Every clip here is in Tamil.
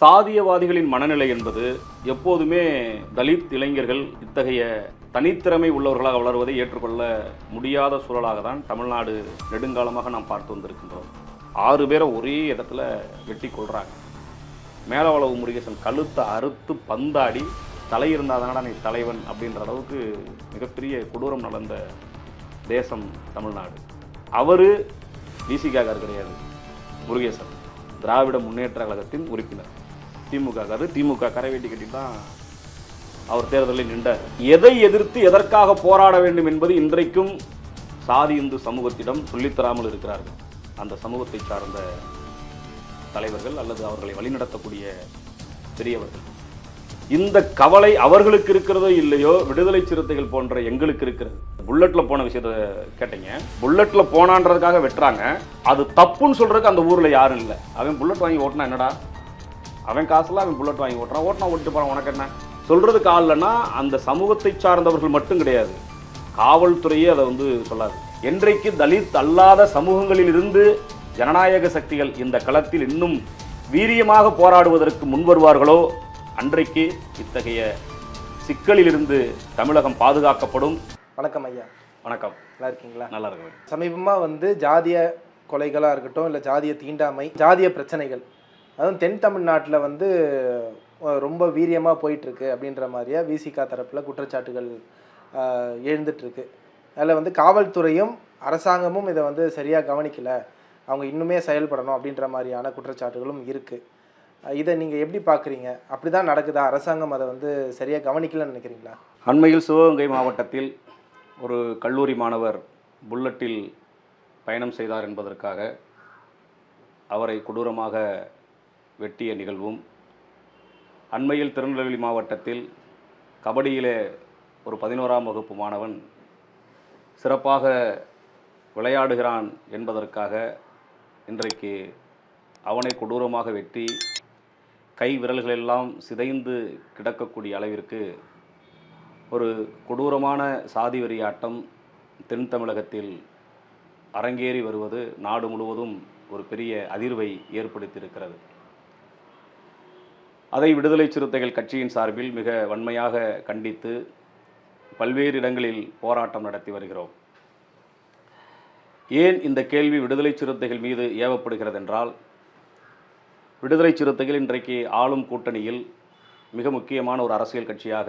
சாதியவாதிகளின் மனநிலை என்பது எப்போதுமே தலித் இளைஞர்கள் இத்தகைய தனித்திறமை உள்ளவர்களாக வளர்வதை ஏற்றுக்கொள்ள முடியாத சூழலாக தான் தமிழ்நாடு நெடுங்காலமாக நாம் பார்த்து வந்திருக்கின்றோம். ஆறு பேரை ஒரே இடத்துல வெட்டி கொள்கிறாங்க மேலவளவு முருகேசன் கழுத்தை அறுத்து பந்தாடி தலை இருந்தாதானடா நீ தலைவன் அப்படின்ற அளவுக்கு மிகப்பெரிய கொடூரம் நடந்த தேசம் தமிழ்நாடு. அவர் விசிகாக்கார் கிடையாது முருகேசன் திராவிட முன்னேற்ற கழகத்தின் உறுப்பினர். திமுக காரு திமுக கரை வேட்டி கட்டி தான் அவர் தேர்தலில் நின்றார். எதை எதிர்த்து எதற்காக போராட வேண்டும் என்பது இன்றைக்கும் சாதி இந்து சமூகத்திடம் சொல்லித்தராமல் இருக்கிறார்கள். அந்த சமூகத்தை சார்ந்த தலைவர்கள் அல்லது அவர்களை வழிநடத்தக்கூடிய பெரியவர்கள். இந்த கவலை அவர்களுக்கு இருக்கிறதோ இல்லையோ விடுதலை சிறுத்தைகள் போன்ற எங்களுக்கு இருக்கிறது. புல்லட்ல போன விஷயத்த கேட்டீங்க. புல்லட்ல போனான்றதுக்காக வெட்டுறாங்க. அது தப்புன்னு சொல்றதுக்கு அந்த ஊர்ல யாரும் இல்லை. அவன் புல்லட் வாங்கி ஓட்டினா என்னடா? அவன் காசுல அவன் புல்லட் வாங்கி ஓட்டுறான். ஓட்டினா ஓட்டிட்டு போறான். உனக்கு என்ன? சொல்றதுக்கு ஆள் இல்லைன்னா அந்த சமூகத்தை சார்ந்தவர்கள் மட்டும் கிடையாது. காவல்துறையே அதை வந்து சொல்லாது. என்றைக்கு தலித் அல்லாத சமூகங்களில் இருந்து ஜனநாயக சக்திகள் இந்த களத்தில் இன்னும் வீரியமாக போராடுவதற்கு முன்வருவார்களோ அன்றைக்கு இத்தகைய சிக்கலிலிருந்து தமிழகம் பாதுகாக்கப்படும். வணக்கம் ஐயா. வணக்கம். நல்லா இருக்கீங்களா? நல்லா இருக்கு சமீபமாக வந்து ஜாதிய கொலைகளாக இருக்கட்டும் இல்லை ஜாதிய தீண்டாமை ஜாதிய பிரச்சனைகள் அதுவும் தென் தமிழ்நாட்டில் வந்து ரொம்ப வீரியமாக போயிட்டுருக்கு அப்படின்ற மாதிரியா விசிகா தரப்பில் குற்றச்சாட்டுகள் எழுந்துட்டுருக்கு. அதில் வந்து காவல்துறையும் அரசாங்கமும் இதை வந்து சரியாக கவனிக்கலை. அவங்க இன்னுமே செயல்படணும் அப்படின்ற மாதிரியான குற்றச்சாட்டுகளும் இருக்குது இதை நீங்கள் எப்படி பார்க்குறீங்க அப்படி தான் நடக்குதா? அரசாங்கம் அதை வந்து சரியாக கவனிக்கலன்னு நினைக்கிறீங்களா? அண்மையில் சிவகங்கை மாவட்டத்தில் ஒரு கல்லூரி மாணவர் புல்லட்டில் பயணம் செய்தார் என்பதற்காக அவரை கொடூரமாக வெட்டிய நிகழ்வும். அண்மையில் திருநெல்வேலி மாவட்டத்தில் கபடியிலே ஒரு பதினோராம் வகுப்பு மாணவன் சிறப்பாக விளையாடுகிறான் என்பதற்காக இன்றைக்கு அவனை கொடூரமாக வெட்டி கை விரல்களெல்லாம் சிதைந்து கிடக்கக்கூடிய அளவிற்கு ஒரு கொடூரமான சாதி வெறியாட்டம் தென் தமிழகத்தில் அரங்கேறி வருவது நாடு முழுவதும் ஒரு பெரிய அதிர்வை ஏற்படுத்தியிருக்கிறது. அதை விடுதலை சிறுத்தைகள் கட்சியின் சார்பில் மிக வன்மையாக கண்டித்து பல்வேறு இடங்களில் போராட்டம் நடத்தி வருகிறோம். ஏன் இந்த கேள்வி விடுதலை சிறுத்தைகள் மீது ஏவப்படுகிறது என்றால் விடுதலை சிறுத்தைகள் இன்றைக்கு ஆளும் கூட்டணியில் மிக முக்கியமான ஒரு அரசியல் கட்சியாக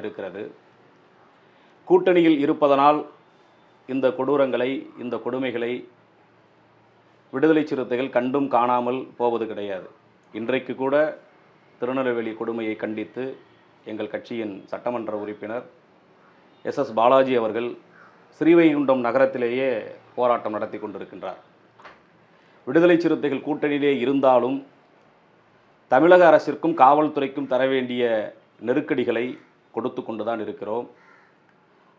இருக்கிறது. கூட்டணியில் இருப்பதனால் இந்த கொடூரங்களை இந்த கொடுமைகளை விடுதலை சிறுத்தைகள் கண்டும் காணாமல் போவது கிடையாது. இன்றைக்கு கூட திருநெல்வேலி கொடுமையை கண்டித்து எங்கள் கட்சியின் சட்டமன்ற உறுப்பினர் எஸ் எஸ் பாலாஜி அவர்கள் ஸ்ரீவைகுண்டம் நகரத்திலேயே போராட்டம் நடத்தி கொண்டிருக்கின்றார். விடுதலை சிறுத்தைகள் கூட்டணியிலே இருந்தாலும் தமிழக அரசிற்கும் காவல்துறைக்கும் தர வேண்டிய நெருக்கடிகளை கொடுத்து கொண்டு தான் இருக்கிறோம்.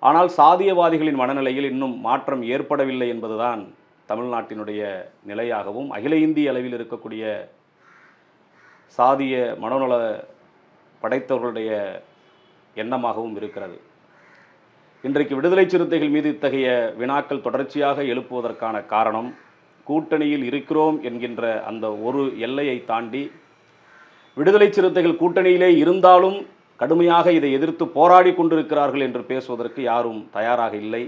ஆனால் சாதியவாதிகளின் மனநிலையில் இன்னும் மாற்றம் ஏற்படவில்லை என்பதுதான் தமிழ்நாட்டினுடைய நிலையாகவும் அகில இந்திய அளவில் இருக்கக்கூடிய சாதிய மனநல படைத்தவர்களுடைய எண்ணமாகவும் இருக்கிறது. இன்றைக்கு விடுதலை சிறுத்தைகள் மீது இத்தகைய வினாக்கள் தொடர்ச்சியாக எழுப்புவதற்கான காரணம் கூட்டணியில் இருக்கிறோம் என்கின்ற அந்த ஒரு எல்லையை தாண்டி விடுதலை சிறுத்தைகள் கூட்டணியிலே இருந்தாலும் கடுமையாக இதை எதிர்த்து போராடி கொண்டிருக்கிறார்கள் என்று பேசுவதற்கு யாரும் தயாராக இல்லை.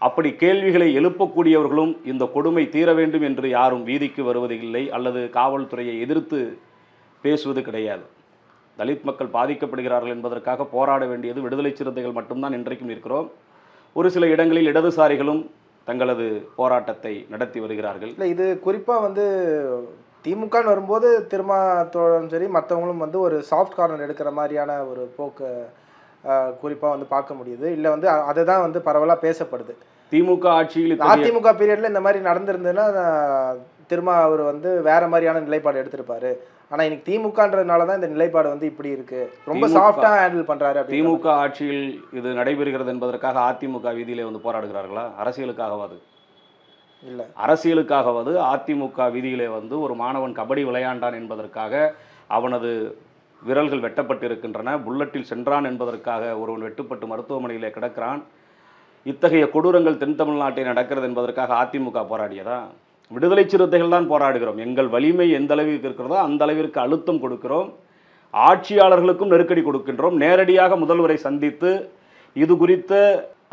அப்படி கேள்விகளை எழுப்பக்கூடியவர்களும் இந்த கொடுமை தீர வேண்டும் என்று யாரும் வீதிக்கு வருவது இல்லை அல்லது காவல்துறையை எதிர்த்து பேசுவது கிடையாது. தலித் மக்கள் பாதிக்கப்படுகிறார்கள் என்பதற்காக போராட வேண்டியது விடுதலை சிறுத்தைகள் மட்டும்தான் இன்றைக்கும் இருக்கிறோம். ஒரு சில இடங்களில் இடதுசாரிகளும் தங்களது போராட்டத்தை நடத்தி வருகிறார்கள். இல்லை இது குறிப்பாக வந்து திமுகன்னு வரும்போது திருமாத்தோடும் சரி மற்றவங்களும் வந்து ஒரு சாஃப்ட் கார்னர் எடுக்கிற மாதிரியான ஒரு போக்கு குறிப்பாக வந்து பார்க்க முடியுது. இல்லை வந்து அ- அதுதான் வந்து பரவலாக பேசப்படுது. திமுக ஆட்சியில் அதிமுக பீரியட்ல இந்த மாதிரி நடந்திருந்ததுன்னா அஹ், திரும்ப அவர் வந்து வேற மாதிரியான நிலைப்பாடு எடுத்திருப்பாரு. ஆனா இன்னைக்கு திமுகன்றதுனால தான் இந்த நிலைப்பாடு வந்து இப்படி இருக்கு. ரொம்ப திமுக சாஃப்டா ஹேண்டில் அப்படின்னு திமுக ஆட்சியில் இது நடைபெறுகிறது என்பதற்காக அதிமுக வீதியிலே வந்து போராடுகிறார்களா? அரசியலுக்காகவாது இல்ல. அரசியலுக்காகவது அதிமுக விதியிலே வந்து ஒரு மாணவன் கபடி விளையாண்டான் என்பதற்காக அவனது விரல்கள் வெட்டப்பட்டிருக்கின்றன. புல்லட்டில் சென்றான் என்பதற்காக ஒருவன் வெட்டுப்பட்டு மருத்துவமனையிலே கிடக்கிறான். இத்தகைய கொடூரங்கள் தென் தமிழ்நாட்டில் நடக்கிறது என்பதற்காக அதிமுக போராடியதா? விடுதலை சிறுத்தைகள் தான் போராடுகிறோம். எங்கள் வலிமை எந்த அளவிற்கு இருக்கிறதோ அந்த அளவிற்கு அழுத்தம் கொடுக்கிறோம். ஆட்சியாளர்களுக்கும் நெருக்கடி கொடுக்கின்றோம். நேரடியாக முதல்வரை சந்தித்து இது குறித்த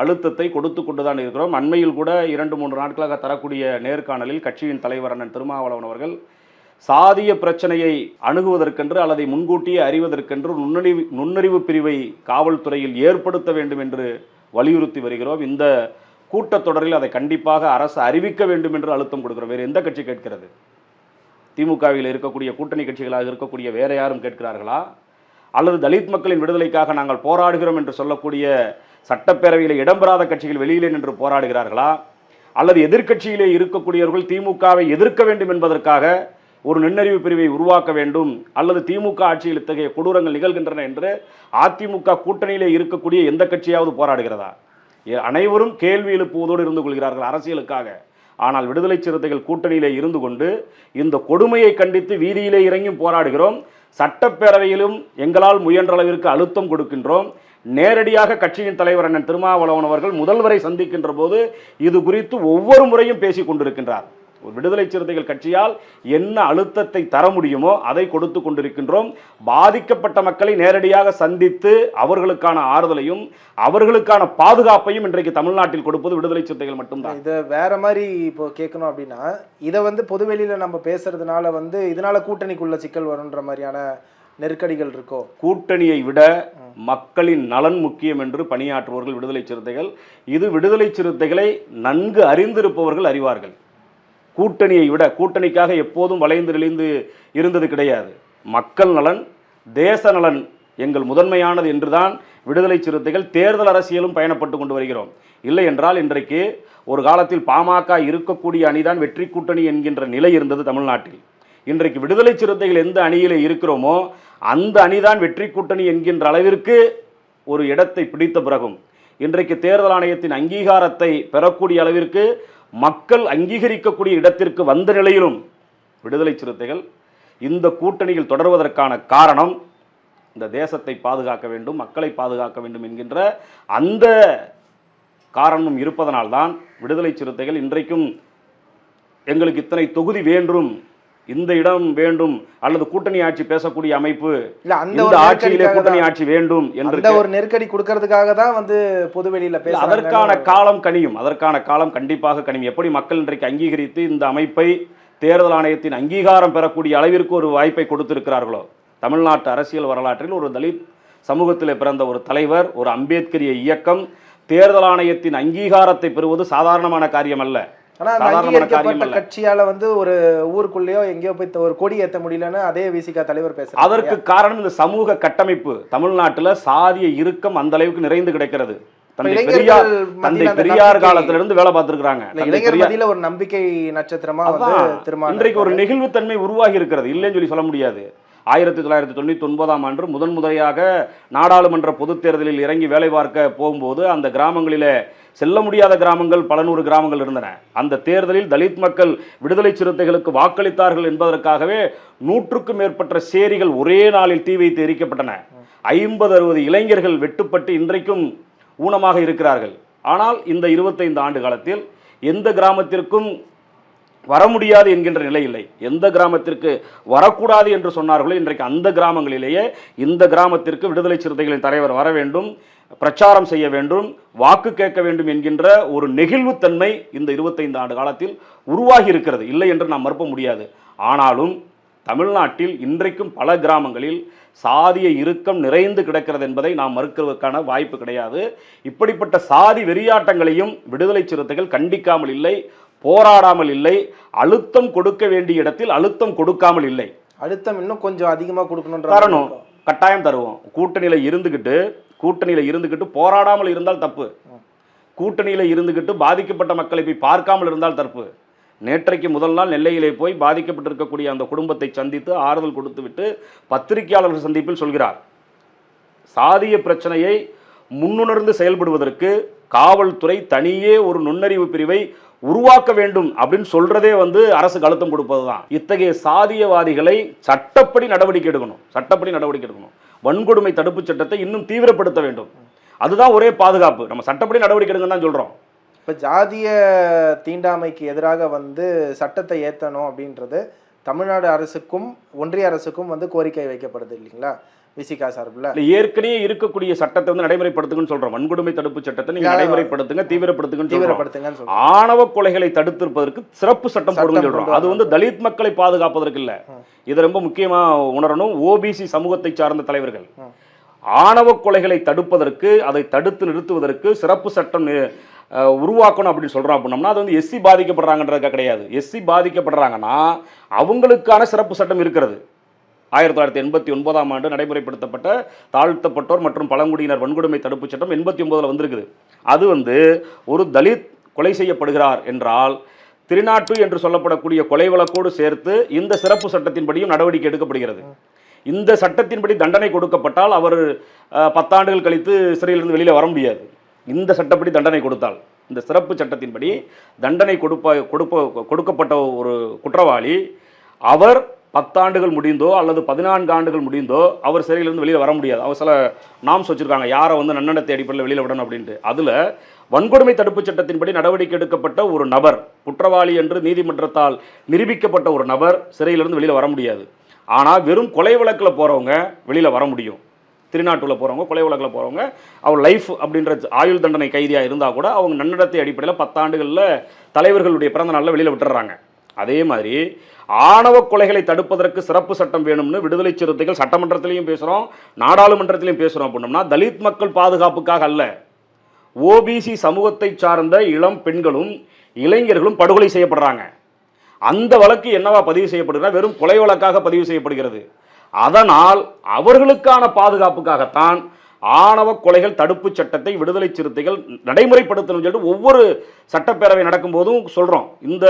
அழுத்தத்தை கொடுத்து கொண்டுதான் இருக்கிறோம். அண்மையில் கூட இரண்டு மூன்று நாட்களாக தரக்கூடிய நேர்காணலில் கட்சியின் தலைவர் அண்ணன் திருமாவளவன் அவர்கள் சாதிய பிரச்சனையை அணுகுவதற்கென்று அல்லதை முன்கூட்டியே அறிவதற்கென்று நுண்ணறிவு நுண்ணறிவு பிரிவை காவல்துறையில் ஏற்படுத்த வேண்டும் என்று வலியுறுத்தி வருகிறோம். இந்த கூட்டத்தொடரில் அதை கண்டிப்பாக அரசு அறிவிக்க வேண்டும் என்று அழுத்தம் கொடுக்கிறோம். வேறு எந்த கட்சி கேட்கிறது? திமுகவில் இருக்கக்கூடிய கூட்டணி கட்சிகளாக இருக்கக்கூடிய வேற யாரும் கேட்கிறார்களா? அல்லது தலித் மக்களின் விடுதலைக்காக நாங்கள் போராடுகிறோம் என்று சொல்லக்கூடிய சட்டப்பேரவையில் இடம்பெறாத கட்சிகள் வெளியிலே நின்று போராடுகிறார்களா? அல்லது எதிர்க்கட்சியிலே இருக்கக்கூடியவர்கள் திமுகவை எதிர்க்க வேண்டும் என்பதற்காக ஒரு நுண்ணறிவு பிரிவை உருவாக்க வேண்டும் அல்லது திமுக ஆட்சியில் இத்தகைய கொடூரங்கள் நிகழ்கின்றன என்று அதிமுக கூட்டணியிலே இருக்கக்கூடிய எந்த கட்சியாவது போராடுகிறதா? அனைவரும் கேள்வி எழுப்புவதோடு இருந்து கொள்கிறார்கள் அரசியலுக்காக. ஆனால் விடுதலை சிறுத்தைகள் கூட்டணியிலே இருந்து கொண்டு இந்த கொடுமையை கண்டித்து வீதியிலே இறங்கியும் போராடுகிறோம். சட்டப்பேரவையிலும் எங்களால் முயன்ற அளவிற்கு அழுத்தம் கொடுக்கின்றோம். நேரடியாக கட்சியின் தலைவர் அண்ணன் திருமாவளவன் அவர்கள் முதல்வரை சந்திக்கின்ற போது இது குறித்து ஒவ்வொரு முறையும் பேசிக் கொண்டிருக்கின்றார். ஒரு விடுதலை சிறுத்தைகள் கட்சியால் என்ன அழுத்தத்தை தர முடியுமோ அதை கொடுத்து கொண்டிருக்கின்றோம். பாதிக்கப்பட்ட மக்களை நேரடியாக சந்தித்து அவர்களுக்கான ஆறுதலையும் அவர்களுக்கான பாதுகாப்பையும் இன்றைக்கு தமிழ்நாட்டில் கொடுப்பது விடுதலை சிறுத்தைகள் மட்டும்தான். இதை வேற மாதிரி இப்போ கேட்கணும் அப்படின்னா இதை வந்து பொதுவெளியில நம்ம பேசுறதுனால வந்து இதனால கூட்டணிக்குள்ள சிக்கல் வரும்ன்ற மாதிரியான நெருக்கடிகள் இருக்கோ? கூட்டணியை விட மக்களின் நலன் முக்கியம் என்று பணியாற்றுபவர்கள் விடுதலை சிறுத்தைகள். இது விடுதலை சிறுத்தைகளை நன்கு அறிந்திருப்பவர்கள் அறிவார்கள். கூட்டணியை விட கூட்டணிக்காக எப்போதும் வளைந்து நெளிந்து இருந்தது கிடையாது. மக்கள் நலன் தேச நலன் எங்கள் முதன்மையானது என்றுதான் விடுதலை சிறுத்தைகள் தேர்தல் அரசியலும் பயணப்பட்டு கொண்டு வருகிறோம். இல்லை என்றால் இன்றைக்கு ஒரு காலத்தில் பாமக இருக்கக்கூடிய அணிதான் வெற்றி கூட்டணி என்கின்ற நிலை இருந்தது தமிழ்நாட்டில். இன்றைக்கு விடுதலை சிறுத்தைகள் எந்த அணியிலே இருக்கிறோமோ அந்த அணிதான் வெற்றி கூட்டணி என்கின்ற அளவிற்கு ஒரு இடத்தை பிடித்த பிறகும். இன்றைக்கு தேர்தல் ஆணையத்தின் அங்கீகாரத்தை பெறக்கூடிய அளவிற்கு மக்கள் அங்கீகரிக்கக்கூடிய இடத்திற்கு வந்த நிலையிலும் விடுதலை சிறுத்தைகள் இந்த கூட்டணியில் தொடர்வதற்கான காரணம் இந்த தேசத்தை பாதுகாக்க வேண்டும் மக்களை பாதுகாக்க வேண்டும் என்கின்ற அந்த காரணம் இருப்பதனால்தான் விடுதலை சிறுத்தைகள் இன்றைக்கும் எங்களுக்கு இத்தனை தொகுதி வேண்டும் இந்த இடம் வேண்டும் அல்லது கூட்டணி ஆட்சி பேசக்கூடிய அமைப்பு இல்ல அந்த ஆட்சியிலே கூட்டணி ஆட்சி வேண்டும் என்று ஒரு நெருக்கடி கொடுக்கறதுக்காக தான் வந்து பொதுவெளியில பேசுறாங்க. அதற்கான காலம் கனியும் அதற்கான காலம் கண்டிப்பாக கனியும். எப்படி மக்கள் இன்றைக்கு அங்கீகரித்து இந்த அமைப்பை தேர்தல் ஆணையத்தின் அங்கீகாரம் பெறக்கூடிய அளவிற்கு ஒரு வாய்ப்பை கொடுத்திருக்கிறார்களோ? தமிழ்நாட்டு அரசியல் வரலாற்றில் ஒரு தலித் சமூகத்தில் பிறந்த ஒரு தலைவர் ஒரு அம்பேத்கரிய இயக்கம் தேர்தல் ஆணையத்தின் அங்கீகாரத்தை பெறுவது சாதாரணமான காரியம் அல்ல ஆனா அங்கீகரிக்கப்பட்ட கட்சியால வந்து ஒரு ஊருக்குள்ளேயோ எங்கேயோ போய் ஒரு கொடி ஏத்த முடியலன்னு அதே விசிகா தலைவர் பேசுறாரு அதற்கு காரணம் இந்த சமூக கட்டமைப்பு. தமிழ்நாட்டுல சாதிய இறுக்கம் அந்த அளவுக்கு நிறைந்து கிடக்கிறது. தந்தை பெரியார் தந்தை காலத்துல இருந்து வேலை பார்த்திருக்கிறாங்க. இளைஞர் ஒரு நம்பிக்கை நட்சத்திரமா இன்றைக்கு ஒரு நெகிழ்வுத்தன்மை உருவாகி இருக்கிறது. இல்லைன்னு சொல்லி சொல்ல முடியாது. ஆயிரத்தி தொள்ளாயிரத்தி தொண்ணூத்தி ஒன்பதாம் ஆண்டு முதன் முறையாக நாடாளுமன்ற பொதுத் தேர்தலில் இறங்கி வேலை பார்க்க போகும்போது அந்த கிராமங்களிலே செல்ல முடியாத கிராமங்கள் பல நூறு கிராமங்கள் இருந்தன. அந்த தேர்தலில் தலித் மக்கள் விடுதலை சிறுத்தைகளுக்கு வாக்களித்தார்கள் என்பதற்காகவே நூற்றுக்கும் மேற்பட்ட சேரிகள் ஒரே நாளில் தீ வைத்து எரிக்கப்பட்டன. ஐம்பது அறுபது இளைஞர்கள் வெட்டுப்பட்டு இன்றைக்கும் ஊனமாக இருக்கிறார்கள். ஆனால் இந்த இருபத்தைந்து ஆண்டு காலத்தில் எந்த கிராமத்திற்கும் வர முடியாது என்கின்ற நிலை இல்லை. எந்த கிராமத்திற்கு வரக்கூடாது என்று சொன்னார்களோ இன்றைக்கு அந்த கிராமங்களிலேயே இந்த கிராமத்திற்கு விடுதலை சிறுத்தைகளின் தலைவர் வர வேண்டும் பிரச்சாரம் செய்ய வேண்டும் வாக்கு கேட்க வேண்டும் என்கின்ற ஒரு நெகிழ்வுத்தன்மை இந்த இருபத்தைந்து ஆண்டு காலத்தில் உருவாகி இருக்கிறது. இல்லை என்று நாம் மறுப்ப முடியாது. ஆனாலும் தமிழ்நாட்டில் இன்றைக்கும் பல கிராமங்களில் சாதிய இறுக்கம் நிறைந்து கிடக்கிறது என்பதை நாம் மறுக்கிறதுக்கான வாய்ப்பு கிடையாது. இப்படிப்பட்ட சாதி வெறியாட்டங்களையும் விடுதலை சிறுத்தைகள் கண்டிக்காமல் இல்லை. போராடாமல் இல்லை அழுத்தம் கொடுக்க வேண்டிய இடத்தில் அழுத்தம் கொடுக்காமல் இல்லை. அழுத்தம் இன்னும் கொஞ்சம் அதிகமா கொடுக்கணும்ன்ற தரணும். கட்டாயம் தருவோம். கூட்டணியில இருந்துகிட்டு கூட்டணியில இருந்துகிட்டு போராடாமல் இருந்தால் தப்பு. கூட்டணியில இருந்துகிட்டு பாதிக்கப்பட்ட மக்களை போய் பார்க்காமல் இருந்தால் தப்பு. நேற்றைக்கு முதல் நாள் நெல்லையிலே போய் பாதிக்கப்பட்டிருக்கக்கூடிய அந்த குடும்பத்தை சந்தித்து ஆறுதல் கொடுத்துவிட்டு பத்திரிகையாளர்கள் சந்திப்பில் சொல்கிறார். சாதிய பிரச்சனையை முன்னுணர்ந்து செயல்படுவதற்கு காவல்துறை தனியே ஒரு நுண்ணறிவு பிரிவை உருவாக்க வேண்டும் அப்படின்னு சொல்றதே வந்து அரசுக்கு அழுத்தம் கொடுப்பது தான் இத்தகைய சாதியவாதிகளை சட்டப்படி நடவடிக்கை எடுக்கணும். சட்டப்படி நடவடிக்கை எடுக்கணும். வன்கொடுமை தடுப்புச் சட்டத்தை இன்னும் தீவிரப்படுத்த வேண்டும். அதுதான் ஒரே பாதுகாப்பு. நம்ம சட்டப்படி நடவடிக்கை எடுங்கன்னு தான் சொல்றோம். இப்போ ஜாதிய தீண்டாமைக்கு எதிராக வந்து சட்டத்தை ஏற்றணும் அப்படின்றது தமிழ்நாடு அரசுக்கும் ஒன்றிய அரசுக்கும் வந்து கோரிக்கை வைக்கப்படுது இல்லைங்களா? விசிகா சார்பில். இல்ல ஏற்கனவே இருக்கக்கூடிய சட்டத்தை வந்து நடைமுறைப்படுத்துங்கன்னு சொல்றோம். வன்கொடுமை தடுப்பு சட்டத்தை நீங்க இல்ல, நடைமுறைப்படுத்துங்க தீவிரப்படுத்துங்கன்னு சொல்றோம். ஆணவ கொலைகளை தடுத்திருப்பதற்கு சிறப்பு சட்டம் போடுங்கன்னு சொல்றோம். அது வந்து தலித் மக்களை பாதுகாப்பதற்கு இல்ல. இது ரொம்ப முக்கியமா உணரணும். ஓபிசி சமூகத்தை சார்ந்த தலைவர்கள். ஆணவ கொலைகளை தடுப்பதற்கு அதை தடுத்து நிறுத்துவதற்கு சிறப்பு சட்டம் உருவாக்கணும் அப்படின்னு சொல்றோம் அப்படின்னம்னா அது வந்து எஸ்சி பாதிக்கப்படுறாங்கன்றதுக்காக கிடையாது. எஸ்சி பாதிக்கப்படுறாங்கன்னா அவங்களுக்கான சிறப்பு சட்டம் இருக்கிறது. ஆயிரத்தி தொள்ளாயிரத்தி எண்பத்தி ஒன்பதாம் ஆண்டு நடைமுறைப்படுத்தப்பட்ட தாழ்த்தப்பட்டோர் மற்றும் பழங்குடியினர் வன்கொடுமை தடுப்புச் சட்டம் எண்பத்தி ஒன்பதில் வந்திருக்குது. அது வந்து ஒரு தலித் கொலை செய்யப்படுகிறார் என்றால் திருநாட்டு என்று சொல்லப்படக்கூடிய கொலை வழக்கோடு சேர்த்து இந்த சிறப்பு சட்டத்தின்படியும் நடவடிக்கை எடுக்கப்படுகிறது. இந்த சட்டத்தின்படி தண்டனை கொடுக்கப்பட்டால் அவர் பத்தாண்டுகள் கழித்து சிறையிலிருந்து வெளியில் வர முடியாது. இந்த சட்டப்படி தண்டனை கொடுத்தால் இந்த சிறப்பு சட்டத்தின்படி தண்டனை கொடுப்ப கொடுப்ப கொடுக்கப்பட்ட ஒரு குற்றவாளி அவர் பத்தாண்டுகள் முடிந்தோ அல்லது பதினான்கு ஆண்டுகள் முடிந்தோ அவர் சிறையிலிருந்து வெளியில் வர முடியாது. அவர் சில நாம்ஸ் வச்சுருக்காங்க. யாரை வந்து நன்னடத்தை அடிப்படையில் வெளியில் விடணும் அப்படின்ட்டு. அதில் வன்கொடுமை தடுப்புச் சட்டத்தின்படி நடவடிக்கை எடுக்கப்பட்ட ஒரு நபர் குற்றவாளி என்று நீதிமன்றத்தால் நிரூபிக்கப்பட்ட ஒரு நபர் சிறையிலிருந்து வெளியில் வர முடியாது. ஆனால் வெறும் கொலை வழக்கில் போகிறவங்க வெளியில் வர முடியும். திருநாட்டூரில் போகிறவங்க கொலை வழக்கில் போகிறவங்க அவர் லைஃப் அப்படின்ற ஆயுள் தண்டனை கைதியாக இருந்தால் கூட அவங்க நன்னடத்தை அடிப்படையில் பத்தாண்டுகளில் தலைவர்களுடைய பிறந்த நாளில் வெளியில் விட்டுறாங்க. அதே மாதிரி ஆணவ கொலைகளை தடுப்பதற்கு சிறப்பு சட்டம் வேணும்னு விடுதலை சிறுத்தைகள் சட்டமன்றத்திலையும் பேசுகிறோம் நாடாளுமன்றத்திலையும் பேசுகிறோம் அப்படின்னம்னா தலித் மக்கள் பாதுகாப்புக்காக அல்ல. ஓபிசி சமூகத்தை சார்ந்த இளம் பெண்களும் இளைஞர்களும் படுகொலை செய்யப்படுறாங்க. அந்த வழக்கு என்னவா பதிவு செய்யப்படுகிறா வெறும் கொலை வழக்காக பதிவு செய்யப்படுகிறது. அதனால் அவர்களுக்கான பாதுகாப்புக்காகத்தான் ஆணவ கொலைகள் தடுப்பு சட்டத்தை விடுதலை சிறுத்தைகள் நடைமுறைப்படுத்தணும் சொல்லிட்டு ஒவ்வொரு சட்டப்பேரவை நடக்கும்போதும் சொல்கிறோம் இந்த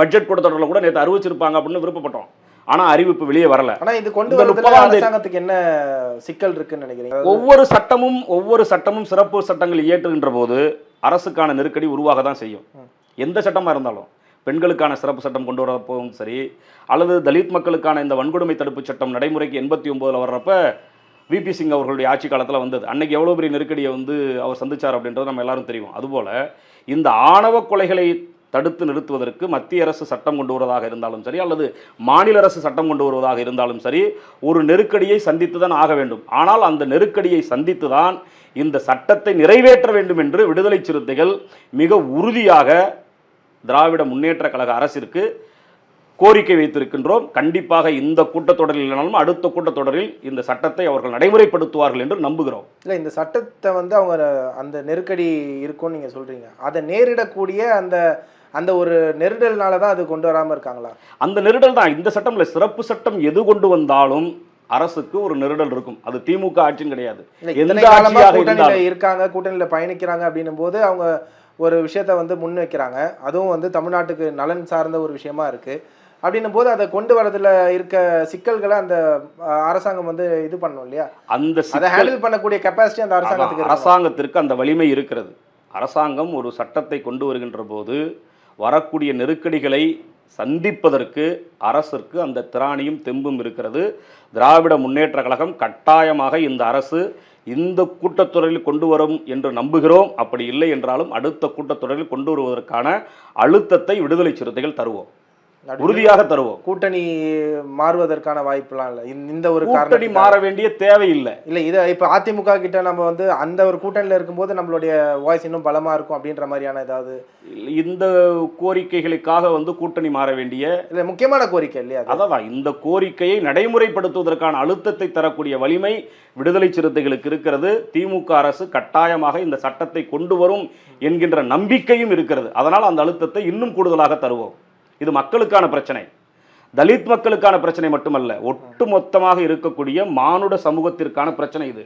பட்ஜெட் கூட்டத்தொடரில் கூட நேற்று அறிவிச்சிருப்பாங்க அப்படின்னு விருப்பப்பட்டோம். ஆனா அறிவிப்பு வெளியே வரல. ஆனா இது கொண்டு அரசாங்கத்துக்கு என்ன சிக்கல் இருக்குன்னு நினைக்கிறீங்க? ஒவ்வொரு சட்டமும் ஒவ்வொரு சட்டமும் சிறப்பு சட்டங்கள் இயற்றுகின்ற போது அரசுக்கான நெருக்கடி உருவாக தான் செய்யும். எந்த சட்டமா இருந்தாலும். பெண்களுக்கான சிறப்பு சட்டம் கொண்டு வரப்போவும் சரி அல்லது தலித் மக்களுக்கான இந்த வன்கொடுமை தடுப்பு சட்டம் நடைமுறைக்கு எண்பத்தி ஒம்போதில் வர்றப்ப விபி சிங் அவர்களுடைய ஆட்சி காலத்தில் வந்தது. அன்னைக்கு எவ்வளோ பெரிய நெருக்கடியை வந்து அவர் சந்திச்சார் அப்படின்றது நம்ம எல்லாரும் தெரியும். அதுபோல இந்த ஆணவ கொலைகளை தடுத்து நிறுத்துவதற்கு மத்திய அரசு சட்டம் கொண்டு வருவதாக இருந்தாலும் சரி அல்லது மாநில அரசு சட்டம் கொண்டு வருவதாக இருந்தாலும் சரி ஒரு நெருக்கடியை சந்தித்து தான் ஆக வேண்டும். ஆனால் அந்த நெருக்கடியை சந்தித்து தான் இந்த சட்டத்தை நிறைவேற்ற வேண்டும் என்று விடுதலை சிறுத்தைகள் மிக உறுதியாக திராவிட முன்னேற்ற கழக அரசிற்கு கோரிக்கை வைத்திருக்கின்றோம். கண்டிப்பாக இந்த கூட்டத்தொடரில் இல்லைனாலும் அடுத்த கூட்டத்தொடரில் இந்த சட்டத்தை அவர்கள் நடைமுறைப்படுத்துவார்கள் என்று நம்புகிறோம். இல்லை இந்த சட்டத்தை வந்து அவங்க அந்த நெருக்கடி இருக்கும்னு நீங்கள் சொல்கிறீங்க அதை நேரிடக்கூடிய அந்த அந்த ஒரு நெருடல்னால தான் அது கொண்டு வராம இருக்காங்களா? அந்த நெருடல் தான். இந்த சட்டம்ல சிறப்பு சட்டம் எது கொண்டு வந்தாலும் அரசுக்கு ஒரு நெருடல் இருக்கும். அது திமுக ஆட்சியும் கிடையாது. எந்த ஆட்சியாக கூட்டணியில இருக்காங்க கூட்டணியில பயணிக்கிறாங்க அப்படின்னும் போது அவங்க ஒரு விஷயத்த வந்து முன் வைக்கிறாங்க. அதுவும் வந்து தமிழ்நாட்டுக்கு நலன் சார்ந்த ஒரு விஷயமா இருக்கு. அப்படின்னும் போது அதை கொண்டு வரதுல இருக்க சிக்கல்களை அந்த அரசாங்கம் வந்து இது பண்ணணும் இல்லையா? அந்த அதை ஹேண்டில் பண்ணக்கூடிய கெப்பாசிட்டி அந்த அரசாங்கத்துக்கு அரசாங்கத்திற்கு அந்த வலிமை இருக்கிறது. அரசாங்கம் ஒரு சட்டத்தை கொண்டு வருகின்ற போது வரக்கூடிய நெருக்கடிகளை சந்திப்பதற்கு அரசிற்கு அந்த திராணியும் தெம்பும் இருக்கிறது. திராவிட முன்னேற்ற கழகம் கட்டாயமாக இந்த அரசு இந்த கூட்டத்தொடரில் கொண்டு வரும் என்று நம்புகிறோம். அப்படி இல்லை என்றாலும் அடுத்த கூட்டத்தொடரில் கொண்டு வருவதற்கான அழுத்தத்தை விடுதலை சிறுத்தைகள் தருவோம். உறுதியாக தருவோம். கூட்டணி மாறுவதற்கான வாய்ப்புலாம் இல்லை. இந்த- ஒரு கூட்டணி மாற வேண்டிய தேவையில்லை. இல்ல இதை இப்ப அதிமுக கிட்ட நம்ம வந்து அந்த ஒரு கூட்டணியில இருக்கும்போது நம்மளுடைய வாய்ஸ் இன்னும் பலமா இருக்கும் அப்படின்ற மாதிரியான ஏதாவது இந்த கோரிக்கைகளுக்காக வந்து கூட்டணி மாற வேண்டிய இல்ல முக்கியமான கோரிக்கை இல்லையா அது? அதான். இந்த கோரிக்கையை நடைமுறைப்படுத்துவதற்கான அழுத்தத்தை தரக்கூடிய வலிமை விடுதலை சிறுத்தைகளுக்கு இருக்கிறது. திமுக அரசு கட்டாயமாக இந்த சட்டத்தை கொண்டு வரும் என்கின்ற நம்பிக்கையும் இருக்கிறது. அதனால் அந்த அழுத்தத்தை இன்னும் கூடுதலாக தருவோம். இது மக்களுக்கான பிரச்சனை. தலித் மக்களுக்கான பிரச்சனை மட்டுமல்ல ஒட்டுமொத்தமாக இருக்கக்கூடிய மானுட சமூகத்திற்கான பிரச்சனை இது.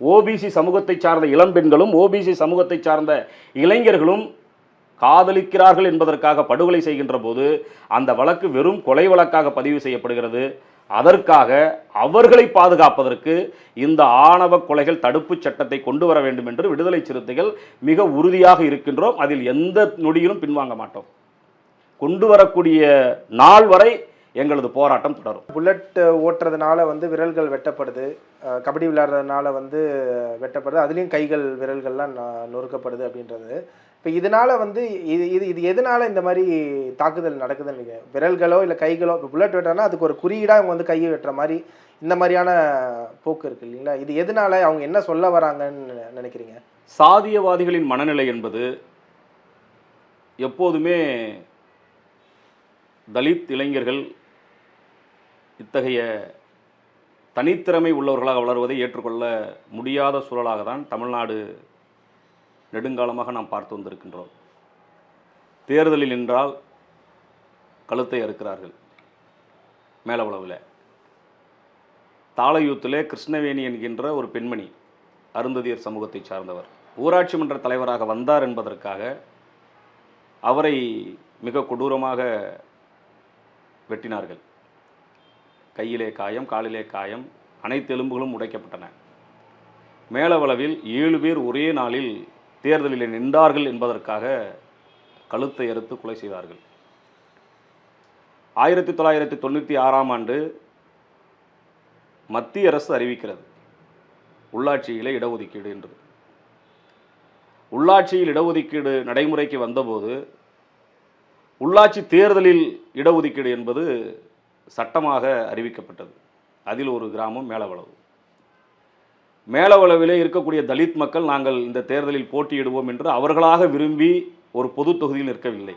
ஓபிசி சமூகத்தை சார்ந்த இளம்பெண்களும் ஓபிசி சமூகத்தை சார்ந்த இளைஞர்களும் காதலிக்கிறார்கள் என்பதற்காக படுகொலை செய்கின்ற போது அந்த வழக்கு வெறும் கொலை வழக்காக பதிவு செய்யப்படுகிறது. அதற்காக அவர்களை பாதுகாப்பதற்கு இந்த ஆணவ கொலைகள் தடுப்புச் சட்டத்தை கொண்டு வர வேண்டும் என்று விடுதலை சிறுத்தைகள் மிக உறுதியாக இருக்கின்றோம். அதில் எந்த நொடியிலும் பின்வாங்க மாட்டோம். கொண்டு வரக்கூடிய நாள் வரை எங்களது போராட்டம் தொடரும். புல்லட் ஓட்டுறதுனால வந்து விரல்கள் வெட்டப்படுது. கபடி விளையாடுறதுனால வந்து வெட்டப்படுது. அதுலேயும் கைகள் விரல்கள்லாம் ந- நொறுக்கப்படுது அப்படின்றது. இப்போ இதனால வந்து இது இது இது எதனால இந்த மாதிரி தாக்குதல் நடக்குதுன்னு நினைக்கிறேன் விரல்களோ இல்லை கைகளோ இப்போ புல்லட் வெட்டுறனா அதுக்கு ஒரு குறியீடாக அவங்க வந்து கையை வெட்டுற மாதிரி இந்த மாதிரியான போக்கு இருக்கு இல்லைங்களா? இது எதனால அவங்க என்ன சொல்ல வராங்கன்னு நினைக்கிறீங்க? சாதியவாதிகளின் மனநிலை என்பது எப்போதுமே தலித் இளைஞர்கள் இத்தகைய தனித்திறமை உள்ளவர்களாக வளர்வதை ஏற்றுக்கொள்ள முடியாத சூழலாக தான் தமிழ்நாடு நெடுங்காலமாக நாம் பார்த்து வந்திருக்கின்றோம். தேர்தலில் நின்றால் கழுத்தை அறுக்கிறார்கள் மேலவளவில். தாளையூத்திலே கிருஷ்ணவேணி என்கின்ற ஒரு பெண்மணி அருந்ததியர் சமூகத்தைச் சார்ந்தவர். ஊராட்சி மன்ற தலைவராக வந்தார் என்பதற்காக அவரை மிக கொடூரமாக வெட்டினார்கள். கையிலே காயம் காலிலே காயம் அனைத்து எலும்புகளும் உடைக்கப்பட்டன. மேலவளவில் ஏழு பேர் ஒரே நாளில் தேர்தலில் நின்றார்கள் என்பதற்காக கழுத்தை அறுத்து கொலை செய்தார்கள். ஆயிரத்தி தொள்ளாயிரத்தி தொண்ணூற்றி ஆறாம் ஆண்டு மத்திய அரசு அறிவிக்கிறது. உள்ளாட்சியிலே இடஒதுக்கீடு என்று உள்ளாட்சியில் இடஒதுக்கீடு நடைமுறைக்கு வந்தபோது உள்ளாட்சி தேர்தலில் இடஒதுக்கீடு என்பது சட்டமாக அறிவிக்கப்பட்டது. அதில் ஒரு கிராமம் மேலவளவு. மேலவளவிலே இருக்கக்கூடிய தலித் மக்கள் நாங்கள் இந்த தேர்தலில் போட்டியிடுவோம் என்று அவர்களாக விரும்பி ஒரு பொது தொகுதியில் நிற்கவில்லை.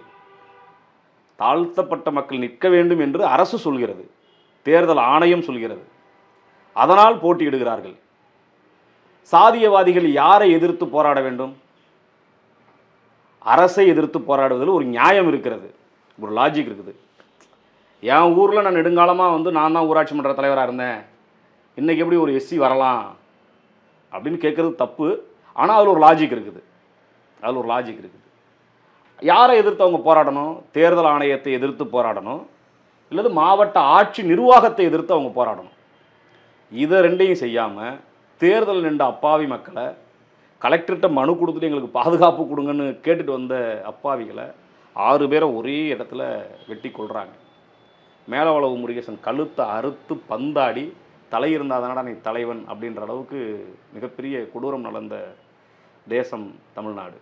தாழ்த்தப்பட்ட மக்கள் நிற்க வேண்டும் என்று அரசு சொல்கிறது. தேர்தல் ஆணையம் சொல்கிறது. அதனால் போட்டியிடுகிறார்கள். சாதியவாதிகள் யாரை எதிர்த்து போராட வேண்டும்? அரசை எதிர்த்து போராடுவதில் ஒரு நியாயம் இருக்கிறது. ஒரு லாஜிக் இருக்குது. என் ஊரில் நான் நெடுங்காலமாக வந்து நான் தான் ஊராட்சி மன்ற தலைவராக இருந்தேன். இன்றைக்கி எப்படி ஒரு எஸ்சி வரலாம்? அப்படின்னு கேட்குறது தப்பு. ஆனால் அதில் ஒரு லாஜிக் இருக்குது. அதில் ஒரு லாஜிக் இருக்குது. யாரை எதிர்த்து அவங்க போராடணும்? தேர்தல் ஆணையத்தை எதிர்த்து போராடணும்? இல்லது மாவட்ட ஆட்சி நிர்வாகத்தை எதிர்த்து அவங்க போராடணும்? இதை ரெண்டையும் செய்யாமல் தேர்தல் நின்ற அப்பாவி மக்களை கலெக்டர்கிட்ட மனு கொடுத்துட்டு எங்களுக்கு பாதுகாப்பு கொடுங்கன்னு கேட்டுட்டு வந்த அப்பாவிகளை ஆறு பேரை ஒரே இடத்துல வெட்டி கொள்கிறாங்க மேலவளவு முருகேசன் கழுத்தை அறுத்து பந்தாடி தலை இருந்தால் தானடா நீ தலைவன் அப்படின்ற அளவுக்கு மிகப்பெரிய கொடூரம் நடந்த தேசம் தமிழ்நாடு.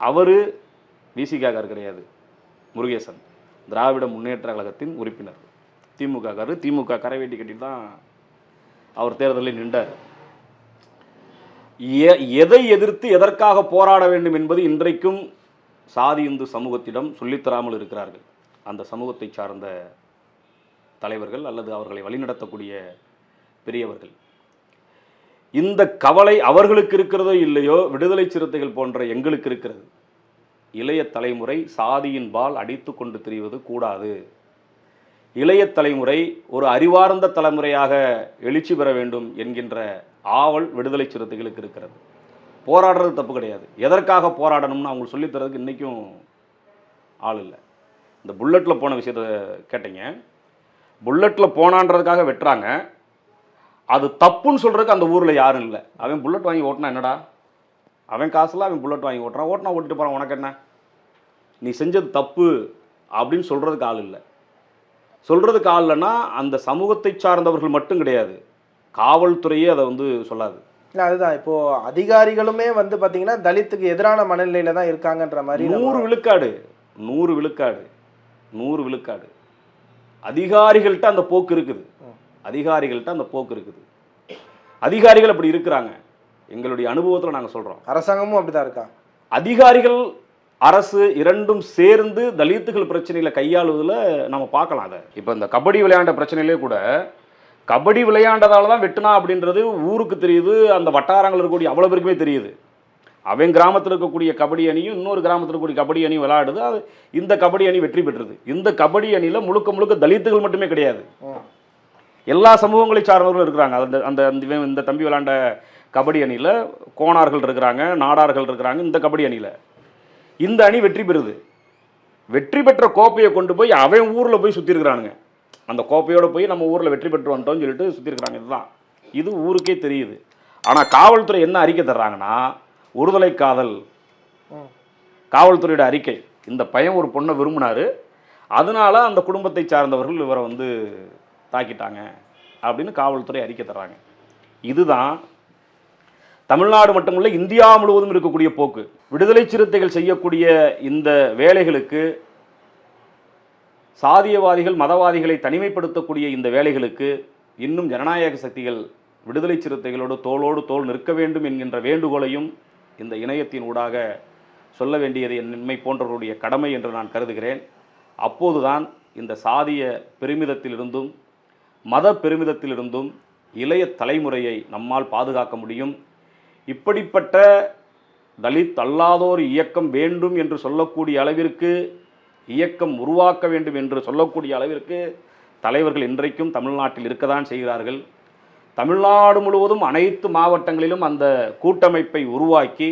அவர் விசிகாகர் கிடையாது முருகேசன். திராவிட முன்னேற்ற கழகத்தின் உறுப்பினர். திமுக காரு திமுக கரைவேட்டி கட்டிட்டு தான் அவர் தேர்தலில் நின்றார். எதை எதிர்த்து எதற்காக போராட வேண்டும் என்பது இன்றைக்கும் சாதி இந்து சமூகத்திடம் சொல்லித்தராமல் இருக்கிறார்கள். அந்த சமூகத்தை சார்ந்த தலைவர்கள் அல்லது அவர்களை வழிநடத்தக்கூடிய பெரியவர்கள். இந்த கவலை அவர்களுக்கு இருக்கிறதோ இல்லையோ விடுதலை சிறுத்தைகள் போன்ற எங்களுக்கு இருக்கிறது. இளைய தலைமுறை சாதியின் பால் அடித்து கொண்டு திரிவது கூடாது. இளைய தலைமுறை ஒரு அறிவார்ந்த தலைமுறையாக எழுச்சி பெற வேண்டும் என்கின்ற ஆவல் விடுதலை சிறுத்தைகளுக்கு இருக்கிறது. போராடுறது தப்பு கிடையாது. எதற்காக போராடணும்னு அவங்க சொல்லித் தரதுக்கு இன்றைக்கும் ஆள் இல்லை. இந்த புல்லட்டில் போன விஷயத்தை கேட்டீங்க. புல்லட்டில் போனான்றதுக்காக வெட்டுறாங்க. அது தப்புன்னு சொல்கிறதுக்கு அந்த ஊரில் யாரும் இல்லை. அவன் புல்லட் வாங்கி ஓட்டினா என்னடா? அவன் காசில் அவன் புல்லட் வாங்கி ஓட்டுறான். ஓட்டினா ஓட்டிட்டு போகிறான் உனக்கு என்ன? நீ செஞ்சது தப்பு அப்படின்னு சொல்கிறதுக்கு ஆள் இல்லை. சொல்கிறதுக்கு ஆள் இல்லைன்னா அந்த சமூகத்தை சார்ந்தவர்கள் மட்டும் கிடையாது. காவல்துறையே அதை வந்து சொல்லாது. இல்லை அதுதான். இப்போ அதிகாரிகளுமே வந்து பார்த்தீங்கன்னா தலித்துக்கு எதிரான மனநிலையில தான் இருக்காங்கன்ற மாதிரி நூறு விழுக்காடு நூறு விழுக்காடு நூறு விழுக்காடு. அதிகாரிகள்கிட்ட அந்த போக்கு இருக்குது. அதிகாரிகள்கிட்ட அந்த போக்கு இருக்குது. அதிகாரிகள் அப்படி இருக்கிறாங்க. எங்களுடைய அனுபவத்தில் நாங்கள் சொல்கிறோம் அரசாங்கமும் அப்படிதான் இருக்கா? அதிகாரிகள் அரசு இரண்டும் சேர்ந்து தலித்துகள் பிரச்சனைகளை கையாளுவதில் நம்ம பார்க்கலாம் அதை. இப்போ இந்த கபடி விளையாண்ட பிரச்சனையிலே கூட கபடி விளையாண்டதால தான் வெட்டுனா அப்படின்றது ஊருக்கு தெரியுது அந்த வட்டாரங்கள் இருக்கக்கூடிய அவ்வளோ பேருக்குமே தெரியுது. அவன் கிராமத்தில் இருக்கக்கூடிய கபடி அணியும் இன்னொரு கிராமத்தில் இருக்கக்கூடிய கபடி அணியும் விளையாடுது. அது இந்த கபடி அணி வெற்றி பெற்றது. இந்த கபடி அணியில் முழுக்க முழுக்க தலித்துகள் மட்டுமே கிடையாது. எல்லா சமூகங்களை சார்ந்தவர்களும் இருக்கிறாங்க. அந்த அந்த அந்த இந்த தம்பி விளாண்ட கபடி அணியில் கோணார்கள் இருக்கிறாங்க நாடார்கள் இருக்கிறாங்க இந்த கபடி அணியில். இந்த அணி வெற்றி பெறுது. வெற்றி பெற்ற கோப்பையை கொண்டு போய் அவன் ஊரில் போய் சுற்றி இருக்கிறானுங்க அந்த கோப்பையோடு போய் நம்ம ஊரில் வெற்றி பெற்று வந்துட்டோம்னு சொல்லிட்டு சுற்றி இருக்கிறாங்க. இதுதான். இது ஊருக்கே தெரியுது. ஆனால் காவல்துறை என்ன அறிக்கை தர்றாங்கன்னா ஒருதலை காதல். காவல்துறையோட அறிக்கை. இந்த பையன் ஒரு பொண்ணை விரும்பினார். அதனால அந்த குடும்பத்தை சார்ந்தவர்கள் இவரை வந்து தாக்கிட்டாங்க அப்படின்னு காவல்துறை அறிக்கை தர்றாங்க. இதுதான் தமிழ்நாடு மட்டுமல்ல இந்தியா முழுவதும் இருக்கக்கூடிய போக்கு. விடுதலை சிறுத்தைகள் செய்யக்கூடிய இந்த வேலைகளுக்கு சாதியவாதிகள் மதவாதிகளை தனிமைப்படுத்தக்கூடிய இந்த வேலைகளுக்கு இன்னும் ஜனநாயக சக்திகள் விடுதலை சிறுத்தைகளோடு தோளோடு தோள் நிற்க வேண்டும் என்கின்ற வேண்டுகோளையும் இந்த இணையத்தின் ஊடாக சொல்ல வேண்டியது என்னை போன்றவருடைய கடமை என்று நான் கருதுகிறேன். அப்போதுதான் இந்த சாதிய பெருமிதத்திலிருந்தும் மத பெருமிதத்திலிருந்தும் இளைய தலைமுறையை நம்மால் பாதுகாக்க முடியும். இப்படிப்பட்ட தலித் அல்லாதோர் இயக்கம் வேண்டும் என்று சொல்லக்கூடிய அளவிற்கு இயக்கம் உருவாக்க வேண்டும் என்று சொல்லக்கூடிய அளவிற்கு தலைவர்கள் இன்றைக்கும் தமிழ்நாட்டில் இருக்கதான் செய்கிறார்கள். தமிழ்நாடு முழுவதும் அனைத்து மாவட்டங்களிலும் அந்த கூட்டமைப்பை உருவாக்கி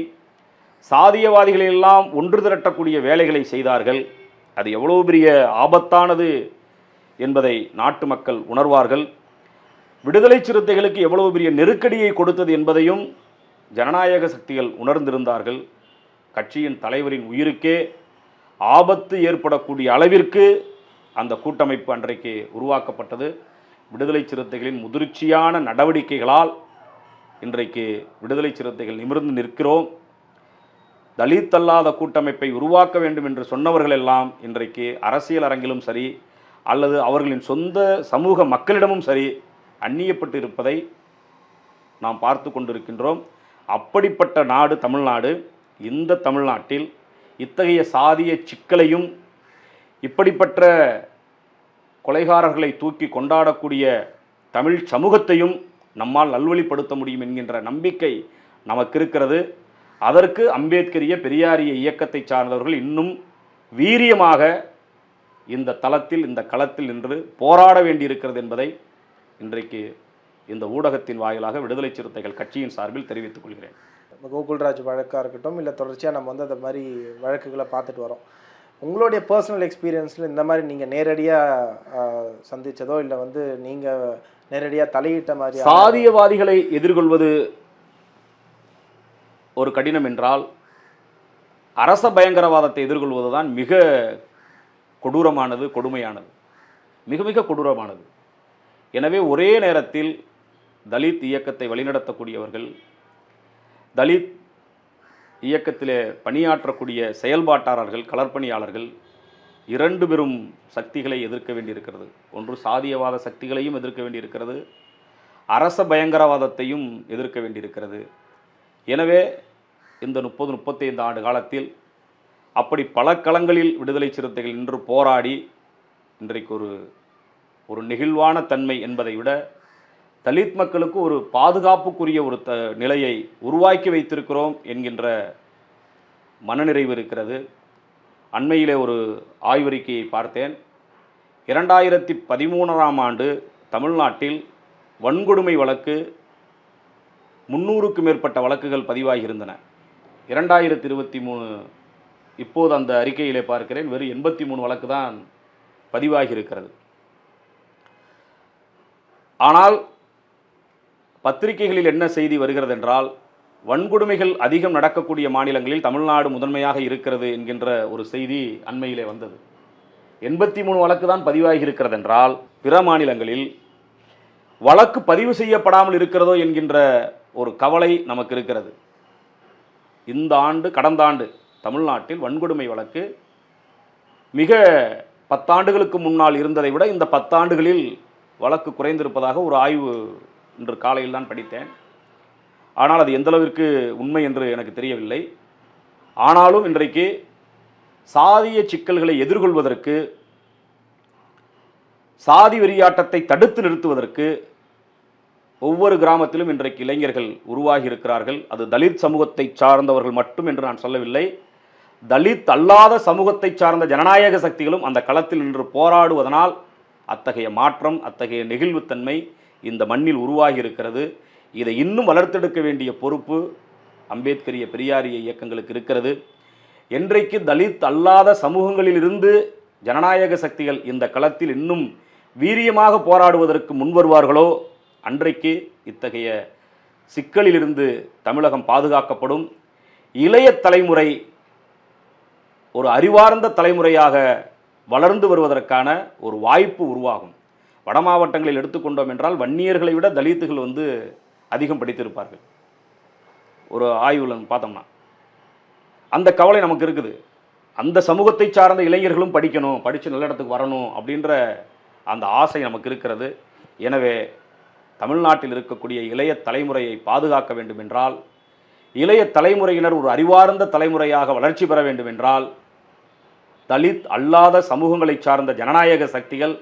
சாதியவாதிகளை எல்லாம் ஒன்று திரட்டக்கூடிய வேலைகளை செய்தார்கள். அது எவ்வளவு பெரிய ஆபத்தானது என்பதை நாட்டு மக்கள் உணர்வார்கள். விடுதலை சிறுத்தைகளுக்கு எவ்வளவு பெரிய நெருக்கடியை கொடுத்தது என்பதையும் ஜனநாயக சக்திகள் உணர்ந்திருந்தார்கள். கட்சியின் தலைவரின் உயிருக்கே ஆபத்து ஏற்படக்கூடிய அளவிற்கு அந்த கூட்டமைப்பு அன்றைக்கு உருவாக்கப்பட்டது. விடுதலை சிறுத்தைகளின் முதிர்ச்சியான நடவடிக்கைகளால் இன்றைக்கு விடுதலை சிறுத்தைகள் நிமிர்ந்து நிற்கிறோம். தலித் அல்லாத கூட்டமைப்பை உருவாக்க வேண்டும் என்று சொன்னவர்கள் எல்லாம் இன்றைக்கு அரசியல் அரங்கிலும் சரி அல்லது அவர்களின் சொந்த சமூக மக்களிடமும் சரி அந்நியப்பட்டு இருப்பதை நாம் பார்த்து கொண்டிருக்கின்றோம். அப்படிப்பட்ட நாடு தமிழ்நாடு. இந்த தமிழ்நாட்டில் இத்தகைய சாதிய சிக்கலையும் இப்படிப்பட்ட கொலைகாரர்களை தூக்கி கொண்டாடக்கூடிய தமிழ் சமூகத்தையும் நம்மால் நல்வழிப்படுத்த முடியும் என்கின்ற நம்பிக்கை நமக்கு இருக்கிறது அதற்கு அம்பேத்கரிய பெரியாரிய இயக்கத்தை சார்ந்தவர்கள் இன்னும் வீரியமாக இந்த தளத்தில் இந்த களத்தில் நின்று போராட வேண்டியிருக்கிறது என்பதை இன்றைக்கு இந்த ஊடகத்தின் வாயிலாக விடுதலை சிறுத்தைகள் கட்சியின் சார்பில் தெரிவித்துக் கொள்கிறேன். கோகுல்ராஜ் வழக்காக இருக்கட்டும் இல்லை தொடர்ச்சியாக நம்ம வந்து அந்த மாதிரி வழக்குகளை பார்த்துட்டு வரோம். உங்களுடைய பர்சனல் எக்ஸ்பீரியன்ஸில் இந்த மாதிரி நீங்கள் நேரடியாக சந்திச்சதோ இல்லை வந்து நீங்கள் நேரடியாக தலையிட்ட மாதிரி சாதியவாதிகளை எதிர்கொள்வது ஒரு கடினம் என்றால் அரச பயங்கரவாதத்தை எதிர்கொள்வதுதான் மிக கொடூரமானது கொடுமையானது. மிக மிக கொடூரமானது. எனவே ஒரே நேரத்தில் தலித் இயக்கத்தை வழிநடத்தக்கூடியவர்கள் தலித் இயக்கத்திலே பணியாற்றக்கூடிய செயல்பாட்டாளர்கள் களப்பணியாளர்கள் இரண்டு பெரும் சக்திகளை எதிர்க்க வேண்டியிருக்கிறது. ஒன்று சாதியவாத சக்திகளையும் எதிர்க்க வேண்டியிருக்கிறது. அரச பயங்கரவாதத்தையும் எதிர்க்க வேண்டியிருக்கிறது. எனவே இந்த முப்பது முப்பத்தைந்து ஆண்டு காலத்தில் அப்படி பல களங்களில் விடுதலை சிறுத்தைகள் நின்று போராடி இன்றைக்கு ஒரு ஒரு நெகிழ்வான தன்மை என்பதை விட தலித் மக்களுக்கு ஒரு பாதுகாப்புக்குரிய ஒரு த நிலையை உருவாக்கி வைத்திருக்கிறோம் என்கின்ற மனநிறைவு இருக்கிறது. அண்மையிலே ஒரு ஆய்வறிக்கையை பார்த்தேன். இரண்டாயிரத்தி பதிமூணாம் ஆண்டு தமிழ்நாட்டில் வன்கொடுமை வழக்கு முன்னூறுக்கும் மேற்பட்ட வழக்குகள் பதிவாகியிருந்தன. இரண்டாயிரத்தி இருபத்தி மூணு இப்போது அந்த அறிக்கையிலே பார்க்கிறேன் வெறும் எண்பத்தி மூணு வழக்கு தான் பதிவாகியிருக்கிறது. ஆனால் பத்திரிகைகளில் என்ன செய்தி வருகிறது என்றால் வன்கொடுமைகள் அதிகம் நடக்கக்கூடிய மாநிலங்களில் தமிழ்நாடு முதன்மையாக இருக்கிறது என்கின்ற ஒரு செய்தி அண்மையிலே வந்தது. எண்பத்தி மூணு வழக்கு தான் பதிவாகி இருக்கிறது என்றால் பிற மாநிலங்களில் வழக்கு பதிவு செய்யப்படாமல் இருக்கிறதோ என்கின்ற ஒரு கவலை நமக்கு இருக்கிறது. இந்த ஆண்டு கடந்த ஆண்டு தமிழ்நாட்டில் வன்கொடுமை வழக்கு மிக பத்தாண்டுகளுக்கு முன்னால் இருந்ததை விட இந்த பத்தாண்டுகளில் வழக்கு குறைந்திருப்பதாக ஒரு ஆய்வு இன்று காலையில் தான் படித்தேன். ஆனால் அது எந்தளவிற்கு உண்மை என்று எனக்கு தெரியவில்லை. ஆனாலும் இன்றைக்கு சாதிய சிக்கல்களை எதிர்கொள்வதற்கு சாதி வெறியாட்டத்தை தடுத்து நிறுத்துவதற்கு ஒவ்வொரு கிராமத்திலும் இன்றைக்கு இளைஞர்கள் உருவாகி இருக்கிறார்கள். அது தலித் சமூகத்தை சார்ந்தவர்கள் மட்டும் என்று நான் சொல்லவில்லை. தலித் அல்லாத சமூகத்தை சார்ந்த ஜனநாயக சக்திகளும் அந்த களத்தில் நின்று போராடுவதனால் அத்தகைய மாற்றம் அத்தகைய நெகிழ்வுத்தன்மை இந்த மண்ணில் உருவாகி இருக்கிறது இதை இன்னும் வளர்த்தெடுக்க வேண்டிய பொறுப்பு அம்பேத்கரிய பெரியாரிய இயக்கங்களுக்கு இருக்கிறது. என்றைக்கு தலித் அல்லாத சமூகங்களிலிருந்து ஜனநாயக சக்திகள் இந்த களத்தில் இன்னும் வீரியமாக போராடுவதற்கு முன்வருவார்களோ அன்றைக்கு இத்தகைய சிக்கலிலிருந்து தமிழகம் பாதுகாக்கப்படும். இளைய தலைமுறை ஒரு அறிவார்ந்த தலைமுறையாக வளர்ந்து வருவதற்கான ஒரு வாய்ப்பு உருவாகும். வட மாவட்டங்களில் எடுத்துக்கொண்டோம் என்றால் வன்னியர்களை விட தலித்துகள் வந்து அதிகம் படித்திருப்பார்கள். ஒரு ஆய்வில் பார்த்தோம்னா. அந்த கவலை நமக்கு இருக்குது. அந்த சமூகத்தை சார்ந்த இளைஞர்களும் படிக்கணும் படித்து நல்ல இடத்துக்கு வரணும் அப்படின்ற அந்த ஆசை நமக்கு இருக்கிறது. எனவே தமிழ்நாட்டில் இருக்கக்கூடிய இளைய தலைமுறையை பாதுகாக்க வேண்டும் என்றால் இளைய தலைமுறையினர் ஒரு அறிவார்ந்த தலைமுறையாக வளர்ச்சி பெற வேண்டும் என்றால் தலித் அல்லாத சமூகங்களை சார்ந்த ஜனநாயக சக்திகள்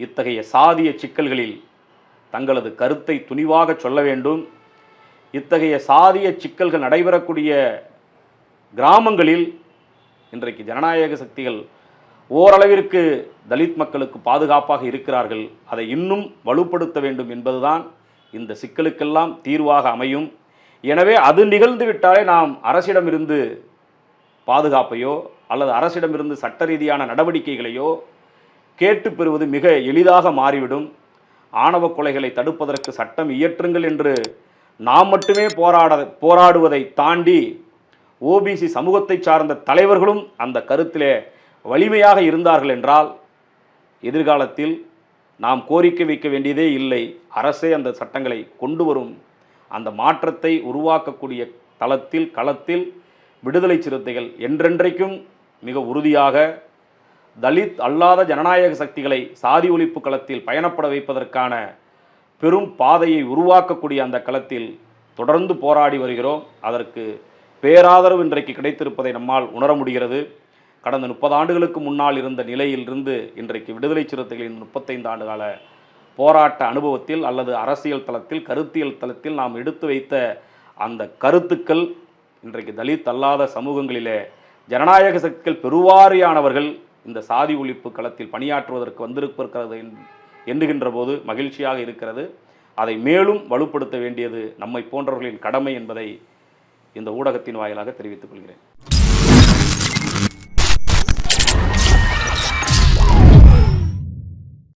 இத்தகைய சாதிய சிக்கல்களில் தங்களது கருத்தை துணிவாக சொல்ல வேண்டும். இத்தகைய சாதிய சிக்கல்கள் நடைபெறக்கூடிய கிராமங்களில் இன்றைக்கு ஜனநாயக சக்திகள் ஓரளவிற்கு தலித் மக்களுக்கு பாதுகாப்பாக இருக்கிறார்கள். அதை இன்னும் வலுப்படுத்த வேண்டும் என்பதுதான் இந்த சிக்கலுக்கெல்லாம் தீர்வாக அமையும். எனவே அது நிகழ்ந்து விட்டாலே நாம் அரசிடமிருந்து பாதுகாப்பையோ அல்லது அரசிடமிருந்து சட்ட ரீதியான நடவடிக்கைகளையோ கேட்டு பெறுவது மிக எளிதாக மாறிவிடும். ஆணவ கொலைகளை தடுப்பதற்கு சட்டம் இயற்றுங்கள் என்று நாம் மட்டுமே போராட போராடுவதை தாண்டி ஓபிசி சமூகத்தை சார்ந்த தலைவர்களும் அந்த கருத்திலே வலிமையாக இருந்தார்கள் என்றால் எதிர்காலத்தில் நாம் கோரிக்கை வைக்க வேண்டியதே இல்லை. அரசே அந்த சட்டங்களை கொண்டு வரும். அந்த மாற்றத்தை உருவாக்கக்கூடிய தளத்தில் களத்தில் விடுதலை சிறுத்தைகள் என்றென்றைக்கும் மிக உறுதியாக தலித் அல்லாத ஜனநாயக சக்திகளை சாதி ஒழிப்பு களத்தில் பயணப்பட வைப்பதற்கான பெரும் பாதையை உருவாக்கக்கூடிய அந்த களத்தில் தொடர்ந்து போராடி வருகிறோம். அதற்கு பேராதரவு இன்றைக்கு கிடைத்திருப்பதை நம்மால் உணர முடிகிறது. கடந்த முப்பது ஆண்டுகளுக்கு முன்னால் இருந்த நிலையிலிருந்து இன்றைக்கு விடுதலை சிறுத்தைகளின் முப்பத்தைந்து ஆண்டுகால போராட்ட அனுபவத்தில் அல்லது அரசியல் தளத்தில் கருத்தியல் தளத்தில் நாம் எடுத்து வைத்த அந்த கருத்துக்கள் இன்றைக்கு தலித் அல்லாத சமூகங்களிலே ஜனநாயக சக்திகள் பெருவாரியானவர்கள் இந்த சாதி ஒழிப்பு களத்தில் பணியாற்றுவதற்கு வந்திருப்பிருக்கிறது எண்ணுகின்ற போது மகிழ்ச்சியாக இருக்கிறது. அதை மேலும் வலுப்படுத்த வேண்டியது நம்மை போன்றவர்களின் கடமை என்பதை இந்த ஊடகத்தின் வாயிலாக தெரிவித்துக் கொள்கிறேன்.